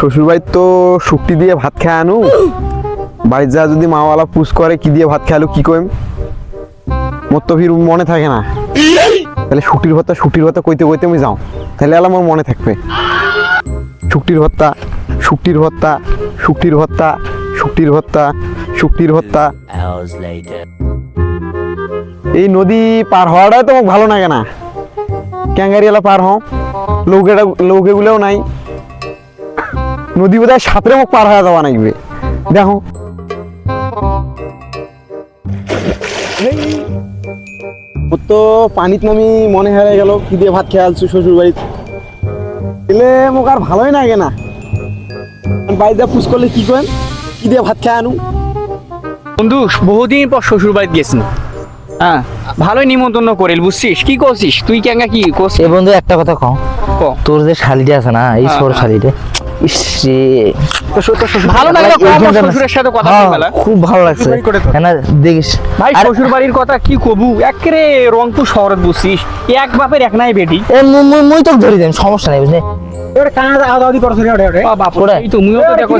শ্বশুর বাড়ির তো শুক্তি দিয়ে ভাত খেয়ে আনু। বাড়ির যা যদি মাওয়ালা পুষ করে কি দিয়ে ভাত খেয়ালো কি কইম? মোর তো ফির মনে থাকে না। তাহলে শুটির ভত্তা শুটির ভত্তা কইতে কইতে আমি যাও। তাহলে আলা আমার মনে থাকবে। শুক্তির ভত্তা শুক্তির ভত্তা শুক্তির ভত্তা শুক্তির ভত্তা শুক্তির ভত্তা। এই নদী পার হওয়াটাই তো ভালো লাগে না। ক্যাঙ্গারিয়ালা পার হও। লৌকেটা লৌকেগুলোও নাই। নদী বোধহয় সাঁতরে মুখ পার হয়ে যাওয়া নাকবে দেখো। ওর তো পানিত নামি মনে হারিয়ে গেল কি দিয়ে ভাত খেয়ে আলছু শ্বশুর বাড়িতে এলে মোক আর ভালোই লাগে না। বাড়িতে পুষ করলে কি করেন? কি দিয়ে ভাত খেয়ে আনু? বন্ধু বহুদিন পর শ্বশুর বাড়িতে গেছি হ্যাঁ ভালোই নিমন্ত্রণ করিল বুঝছিস? কি করছিস তুই কেঙ্গা কি করছিস এ বন্ধু একটা কথা কও। ক। তোর যে শালিটা আছে না এই হ্যাঁ, সর হ্যাঁ। শালিটা ভালো লাগল শ্বশুরের সাথে কথা খুব ভালো লাগছে। দেখিস। ভাই শ্বশুর বাড়ির কথা কি কবু? একেরে রংপুর শহরত বুঝছিস। এক বাপের এক নাই বেটি। মুই- মুই- মুই দেন সমস্যা নেই বুঝলি? বাপ ওরে। এই তো মুইও তো দেখো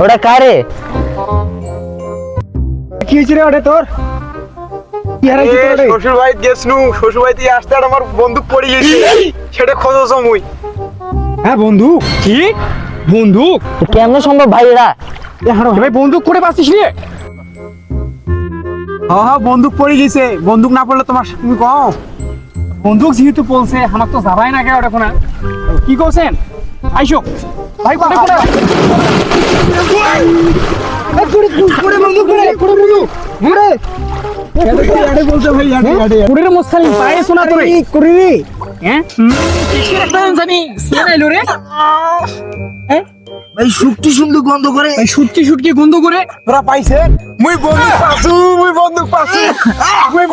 ওটা কারে? কি হয়েছে রে ওটা তোর? কি হারাইছে তোর? ওটা? শ্বশুর গেছনু শ্বশুর বাড়িতে আসতে আর আমার বন্দুক পড়ে গেছে সেটা খোঁজো মুই। হ্যাঁ বন্ধু কি বন্দুক কেমন সম্ভব ভাই এরা ভাই বন্দুক করে পাচ্ছিস রে হ্যাঁ হ্যাঁ বন্দুক পড়ে গেছে বন্দুক না পড়লে তোমার তুমি কও বন্দুক যেহেতু বলছে আমার তো যাবাই না কেন এখন কি করছেন আইসো ভাই কোটে কোটে বন্দুক বন্দুক কুড়ির পায়ে শোনা কি রে হ্যাঁ? কিসের একটা জানি শোনা এলো রে ভাই শুকটি সুন্দর গন্ধ করে। এই সুটকি সুটকি গন্ধ করে? তোরা পাইছে? মুই বন্দুক পাসু মুই বন্দুক পাসু। মুই